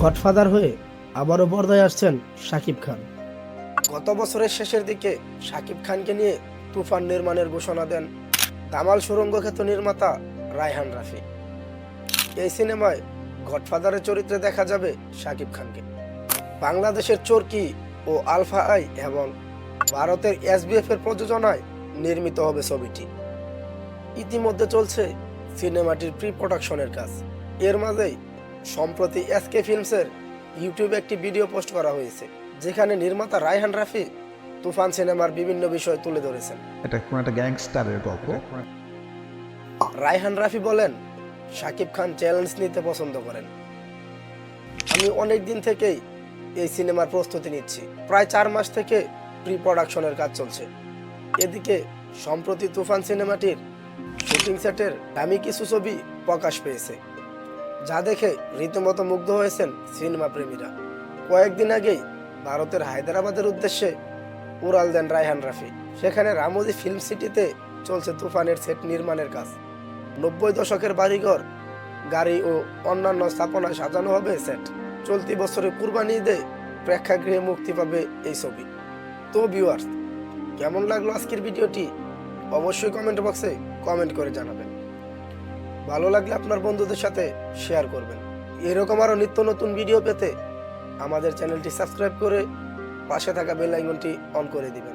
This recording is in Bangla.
গডফাদার হয়ে আবারও পর্দায় আসছেন শাকিব খান। গত বছরের শেষের দিকে শাকিব খানকে নিয়ে তুফান নির্মাণের ঘোষণা দেন দামাল সুরঙ্গ খ্যাত নির্মাতা রায়হান রাফি। এই সিনেমায় গডফাদারের চরিত্রে দেখা যাবে শাকিব খানকে। বাংলাদেশের চরকি ও আলফা আই এবং ভারতের এসবিএফ এর প্রযোজনায় নির্মিত হবে ছবিটি। ইতিমধ্যে চলছে সিনেমাটির প্রি প্রোডাকশনের কাজ। এর মাঝেই সম্প্রতি এসকে ফিল্মসের ইউটিউবে একটি ভিডিও পোস্ট করা হয়েছে যেখানে নির্মাতা রায়হান রাফি তুফান সিনেমার বিভিন্ন বিষয় তুলে ধরেছেন। এটা কোনো একটা গ্যাংস্টারের গল্প? রায়হান রাফি বলেন শাকিব খান চ্যালেঞ্জ নিতে পছন্দ করেন। আমি অনেক দিন থেকেই এই সিনেমার প্রস্তুতি নিচ্ছি। প্রায় চার মাস থেকে প্রি প্রোডাকশনের কাজ চলছে। এদিকে সম্প্রতি তুফান সিনেমাটির শুটিং সেটের দামি কিছু ছবি প্রকাশ পেয়েছে। যা দেখে রীতিমতো মুগ্ধ হয়েছেন সিনেমা প্রেমীরা। কয়েকদিন আগেই ভারতের হায়দ্রাবাদের উদ্দেশ্যে উড়াল দেন রায়হান রাফি। সেখানে রামোজি ফিল্ম সিটিতে চলছে তুফানের সেট নির্মাণের কাজ। নব্বই দশকের বাড়িঘর, গাড়ি ও অন্যান্য স্থাপনায় সাজানো হবে সেট। চলতি বছরে কুরবানি ঈদে প্রেক্ষাগৃহে মুক্তি পাবে এই ছবি। তো ভিউয়ার্স, কেমন লাগল আজকের ভিডিওটি? অবশ্যই কমেন্ট বক্সে কমেন্ট করে জানাবেন। ভালো লাগলে আপনার বন্ধুদের সাথে শেয়ার করবেন। এরকম আরও নিত্য নতুন ভিডিও পেতে আমাদের চ্যানেলটি সাবস্ক্রাইব করে পাশে থাকা বেল আইকনটি অন করে দিবেন।